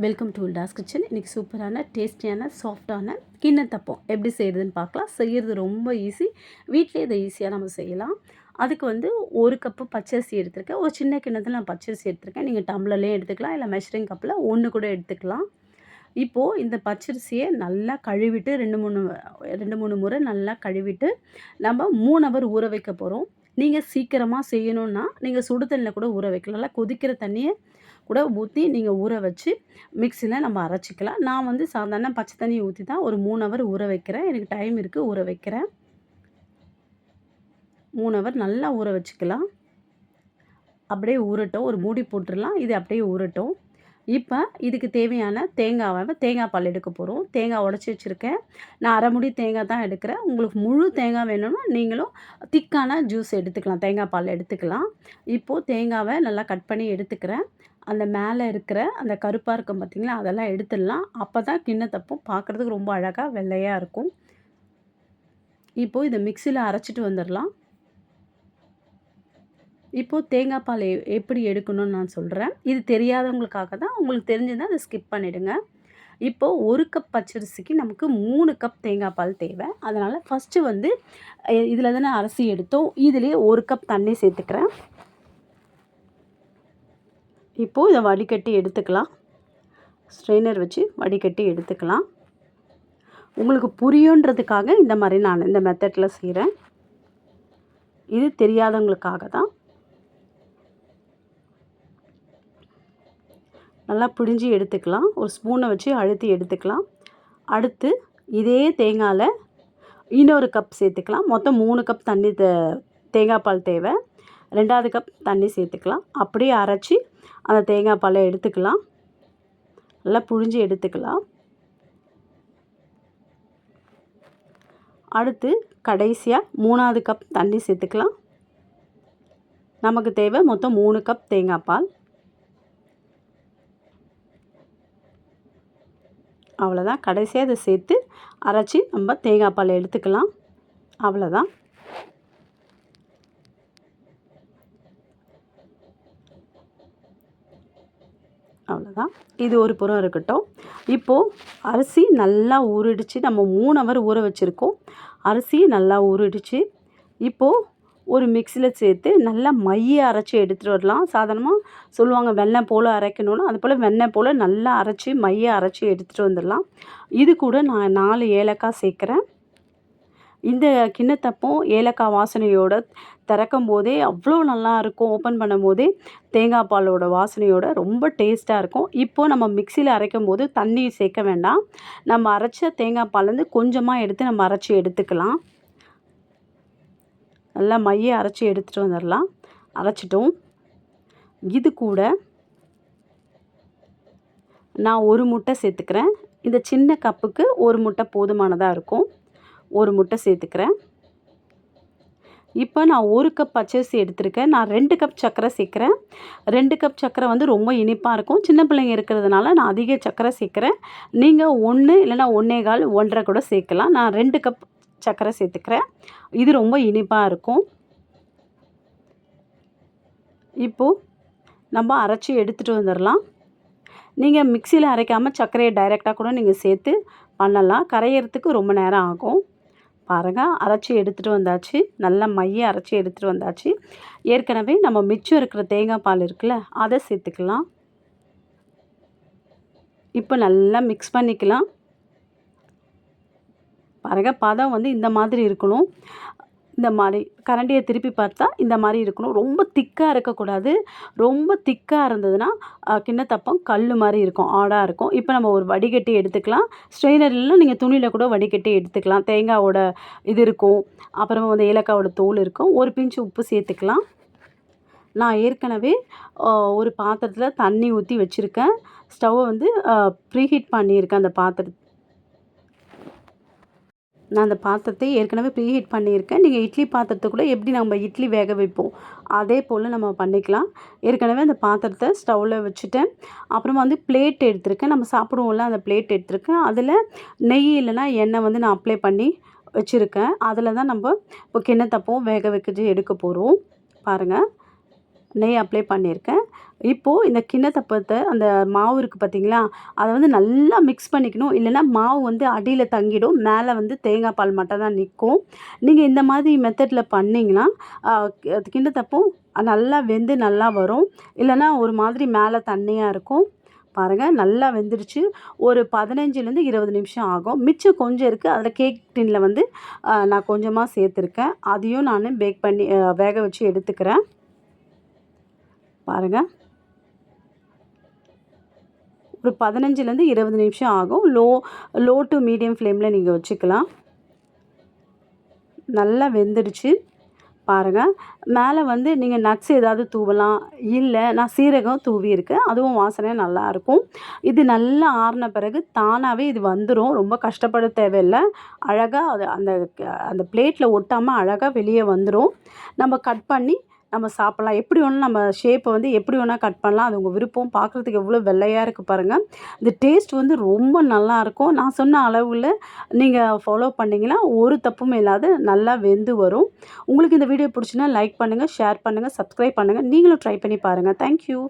Welcome to toss kitchen இன்றைக்கி சூப்பரான டேஸ்டியான சாஃப்டான கிண்ணத்தப்பம் எப்படி செய்கிறதுன்னு பார்க்கலாம். செய்கிறது ரொம்ப ஈஸி வீட்டிலே இதை ஈஸியாக நம்ம செய்யலாம். அதுக்கு வந்து ஒரு கப்பு பச்சரிசி எடுத்திருக்கேன். ஒரு சின்ன கிண்ணத்தில் நான் பச்சரிசி எடுத்திருக்கேன். நீங்கள் டம்ளர்லேயும் எடுத்துக்கலாம். இல்லை மெஷரிங் கப்பில் ஒன்று கூட எடுத்துக்கலாம். இப்போது இந்த பச்சரிசியை நல்லா கழுவிட்டு ரெண்டு மூணு ரெண்டு மூணு முறை நல்லா கழுவிட்டு நம்ம மூணு ஹவர் ஊற வைக்க போகிறோம் நீங்கள் சீக்கிரமாக செய்யணுன்னா நீங்கள் சுடு தண்ணியில் கூட ஊற வைக்கலாம். நல்லா கொதிக்கிற தண்ணியை கூட ஊற்றி நீங்கள் ஊற வச்சு மிக்சியில் நம்ம அரைச்சிக்கலாம். நான் வந்து சாதாரண பச்சை தண்ணி ஊற்றி தான் ஒரு மூணு ஹவர் ஊற வைக்கிறேன். எனக்கு டைம் இருக்குது ஊற வைக்கிறேன். மூணு ஹவர் நல்லா ஊற வச்சுக்கலாம். அப்படியே ஊறட்டும். ஒரு மூடி போட்டுடலாம். இது அப்படியே ஊறட்டும். இப்போ இதுக்கு தேவையான தேங்காவை தேங்காய் பால் எடுக்க போகிறோம் தேங்காய் உடச்சி வச்சுருக்கேன். நான் அரை முடி தேங்காய் தான் எடுக்கிறேன். உங்களுக்கு முழு தேங்காய் வேணும்னா நீங்களும் திக்கான ஜூஸ் எடுத்துக்கலாம். தேங்காய் பால் எடுத்துக்கலாம். இப்போது தேங்காவை நல்லா கட் பண்ணி எடுத்துக்கிறேன். அந்த மேலே இருக்கிற அந்த கருப்பாக இருக்கும் பார்த்திங்களா அதெல்லாம் எடுத்துடலாம். அப்போ தான் கிண்ணத்தப்பம் பார்க்குறதுக்கு ரொம்ப அழகாக வெள்ளையாக இருக்கும். இப்போது இதை மிக்சியில் அரைச்சிட்டு வந்துடலாம். இப்போது தேங்காய் பால் எப்படி எடுக்கணும்னு நான் சொல்கிறேன் இது தெரியாதவங்களுக்காக தான். உங்களுக்கு தெரிஞ்சிருந்தால் அதை ஸ்கிப் பண்ணிவிடுங்க இப்போது ஒரு கப் பச்சரிசிக்கு நமக்கு மூணு கப் தேங்காய் பால் தேவை. அதனால் ஃபஸ்ட்டு வந்து இதில் தானே அரிசி எடுத்தோம். இதுலேயே ஒரு கப் தண்ணி சேர்த்துக்கிறேன். இப்போது இதை வடிகட்டி எடுத்துக்கலாம். ஸ்ட்ரெயினர் வச்சு வடிகட்டி எடுத்துக்கலாம். உங்களுக்கு புரியுன்றதுக்காக இந்த மாதிரி நான் இந்த மெத்தடில் செய்கிறேன் இது தெரியாதவங்களுக்காக தான். நல்லா பிடிஞ்சி எடுத்துக்கலாம். ஒரு ஸ்பூனை வச்சு அழுத்தி எடுத்துக்கலாம். அடுத்து இதே தேங்காயில் இன்னொரு கப் சேர்த்துக்கலாம். மொத்தம் மூணு கப் தண்ணி தேங்காய் பால் தேவை. ரெண்டாவது கப் தண்ணி சேர்த்துக்கலாம். அப்படியே அரைச்சி அந்த தேங்காய் பாலை எடுத்துக்கலாம். நல்லா புழிஞ்சு எடுத்துக்கலாம். அடுத்து கடைசியாக மூணாவது கப் தண்ணி சேர்த்துக்கலாம். நமக்கு தேவை மொத்தம் மூணு கப் தேங்காய் பால். அவ்வளோதான் கடைசியாக இதை சேர்த்து அரைச்சி நம்ம தேங்காய் பால் எடுத்துக்கலாம். அவ்வளோதான் அவ்வளோதான் இது ஒரு புறம் இருக்கட்டும். இப்போது அரிசி நல்லா ஊறிடுச்சு. நம்ம மூணு ஹவர் ஊற வச்சுருக்கோம். அரிசி நல்லா ஊறிடுச்சு. இப்போது ஒரு மிக்சியில் சேர்த்து நல்லா மைய அரைச்சி எடுத்துகிட்டு வரலாம். சாதாரணமாக சொல்லுவாங்க வெண்ணெய் போல் அரைக்கணும்னு. அது போல் வெண்ணெய் போல் நல்லா அரைச்சி மைய அரைச்சி எடுத்துகிட்டு வந்துடலாம். இது கூட நான் நாலு ஏலக்காய் சேர்க்குறேன். இந்த கிண்ணத்தப்பம் ஏலக்காய் வாசனையோட திறக்கும் போதே அவ்வளோ நல்லா இருக்கும் ஓப்பன் பண்ணும் போதே தேங்காய் பாலோட வாசனையோட ரொம்ப டேஸ்ட்டாக இருக்கும். இப்போது நம்ம மிக்சியில் அரைக்கும் போது தண்ணி சேர்க்க வேண்டாம். நம்ம அரைச்ச தேங்காய் பால்லேருந்து கொஞ்சமாக எடுத்து நம்ம அரைச்சி எடுத்துக்கலாம். நல்லா மைய அரைச்சி எடுத்துகிட்டு வந்துடலாம். அரைச்சிட்டோம். இது கூட நான் ஒரு முட்டை சேர்த்துக்கிறேன். இந்த சின்ன கப்புக்கு ஒரு முட்டை போதுமானதாக இருக்கும். ஒரு முட்டை சேர்த்துக்கிறேன். இப்போ நான் ஒரு கப் பச்சரிசி எடுத்திருக்கேன். நான் ரெண்டு கப் சர்க்கரை சேர்க்குறேன். ரெண்டு கப் சர்க்கரை வந்து ரொம்ப இனிப்பாக இருக்கும். சின்ன பிள்ளைங்க இருக்கிறதுனால நான் அதிக சர்க்கரை சேர்க்குறேன். நீங்கள் ஒன்று இல்லைனா ஒன்றே கால் ஒன்றரை கூட சேர்க்கலாம். நான் ரெண்டு கப் சர்க்கரை சேர்த்துக்கிறேன். இது ரொம்ப இனிப்பாக இருக்கும். இப்போது நம்ம அரைச்சி எடுத்துகிட்டு வந்துடலாம். நீங்கள் மிக்சியில் அரைக்காமல் சர்க்கரையை டைரெக்டாக கூட நீங்கள் சேர்த்து பண்ணலாம். கரையிறதுக்கு ரொம்ப நேரம் ஆகும். பாருங்கள் அரைச்சி எடுத்துகிட்டு வந்தாச்சு. நல்லா மைய அரைச்சி எடுத்துகிட்டு வந்தாச்சு. ஏற்கனவே நம்ம மிச்சம் இருக்கிற தேங்காய் பால் இருக்குல்ல அதை சேர்த்துக்கலாம். இப்போ நல்லா மிக்ஸ் பண்ணிக்கலாம். பாருங்கள் பதம் வந்து இந்த மாதிரி இருக்கணும். இந்த மாதிரி கரண்டியை திருப்பி பார்த்தா இந்த மாதிரி இருக்கணும். ரொம்ப திக்காக இருக்கக்கூடாது. ரொம்ப திக்காக இருந்ததுன்னா கிண்ணத்தப்பம் கல் மாதிரி இருக்கும் ஆடாக இருக்கும். இப்போ நம்ம ஒரு வடிகட்டி எடுத்துக்கலாம். ஸ்ட்ரெயினரில் நீங்கள் துணியில் கூட வடிகட்டி எடுத்துக்கலாம். தேங்காவோட இது இருக்கும். அப்புறமா வந்து ஏலக்காவோட தோல் இருக்கும். ஒரு பிஞ்சு உப்பு சேர்த்துக்கலாம். நான் ஏற்கனவே ஒரு பாத்திரத்தில் தண்ணி ஊற்றி வச்சுருக்கேன். ஸ்டவ்வை வந்து ப்ரீஹீட் பண்ணியிருக்கேன் அந்த பாத்திரத்தை நான் அந்த பாத்திரத்தை ஏற்கனவே ப்ரீஹீட் பண்ணியிருக்கேன். நீங்கள் இட்லி பாத்திரத்தை கூட எப்படி நம்ம இட்லி வேக வைப்போம் அதே போல் நம்ம பண்ணிக்கலாம். ஏற்கனவே அந்த பாத்திரத்தை ஸ்டவ்வில் வச்சுட்டேன். அப்புறமா வந்து பிளேட் எடுத்திருக்கேன். நம்ம சாப்பிடுவோம்ல அந்த பிளேட் எடுத்திருக்கேன். அதில் நெய் இல்லைனா எண்ணெய் வந்து நான் அப்ளை பண்ணி வச்சுருக்கேன். அதில் தான் நம்ம இப்போ கிண்ணத்தப்பவும் வேக வைக்கிறது எடுக்க போகிறோம் பாருங்கள் நெய் அப்ளை பண்ணியிருக்கேன். இப்போது இந்த கிண்ணத்தப்பத்தை அந்த மாவு இருக்குது பார்த்தீங்களா அதை வந்து நல்லா மிக்ஸ் பண்ணிக்கணும். இல்லைன்னா மாவு வந்து அடியில் தங்கிடும் மேலே வந்து தேங்காய் பால் மட்டும் தான் நிற்கும் நீங்கள் இந்த மாதிரி மெத்தடில் பண்ணிங்கன்னா அது கிண்ணத்தப்பம் நல்லா வெந்து நல்லா வரும். இல்லைன்னா ஒரு மாதிரி மேலே தண்ணியாக இருக்கும். பாருங்கள் நல்லா வெந்துடுச்சு ஒரு பதினஞ்சுலேருந்து இருபது நிமிஷம் ஆகும். மிச்சம் கொஞ்சம் இருக்குது அதில் கேக் டின்னில் வந்து நான் கொஞ்சமாக சேர்த்துருக்கேன். அதையும் நான் பேக் பண்ணி வேக வச்சு எடுத்துக்கிறேன். பாருங்கள் ஒரு பதினஞ்சுலேருந்து இருபது நிமிஷம் ஆகும். லோ லோ டு மீடியம் ஃப்ளேமில் நீங்கள் வச்சுக்கலாம். நல்லா வெந்துடுச்சு. பாருங்கள் மேலே வந்து நீங்கள் நட்ஸ் ஏதாவது தூவலாம். இல்லை நான் சீரகம் தூவியிருக்கேன். அதுவும் வாசனை நல்லாயிருக்கும் இது நல்லா ஆறின பிறகு தானாகவே இது வந்துடும் ரொம்ப கஷ்டப்பட தேவையில்லை. அழகாக அது அந்த அந்த பிளேட்டில் ஒட்டாமல் அழகாக வெளியே வந்துடும் நம்ம கட் பண்ணி நம்ம சாப்பிட்லாம். எப்படி வேணாலும் நம்ம ஷேப்பை வந்து எப்படி வேணால் கட் பண்ணலாம். அது உங்கள் விருப்பம். பார்க்குறதுக்கு எவ்வளோ வெள்ளையாக இருக்குது பாருங்கள் இந்த டேஸ்ட் வந்து ரொம்ப நல்லாயிருக்கும் நான் சொன்ன அளவில் நீங்கள் ஃபாலோ பண்ணிங்கன்னா ஒரு தப்பும் இல்லாத நல்லா வெந்து வரும். உங்களுக்கு இந்த வீடியோ பிடிச்சின்னா லைக் பண்ணுங்கள் ஷேர் பண்ணுங்கள் சப்ஸ்கிரைப் பண்ணுங்கள் நீங்களும் ட்ரை பண்ணி பாருங்கள் தேங்க்யூ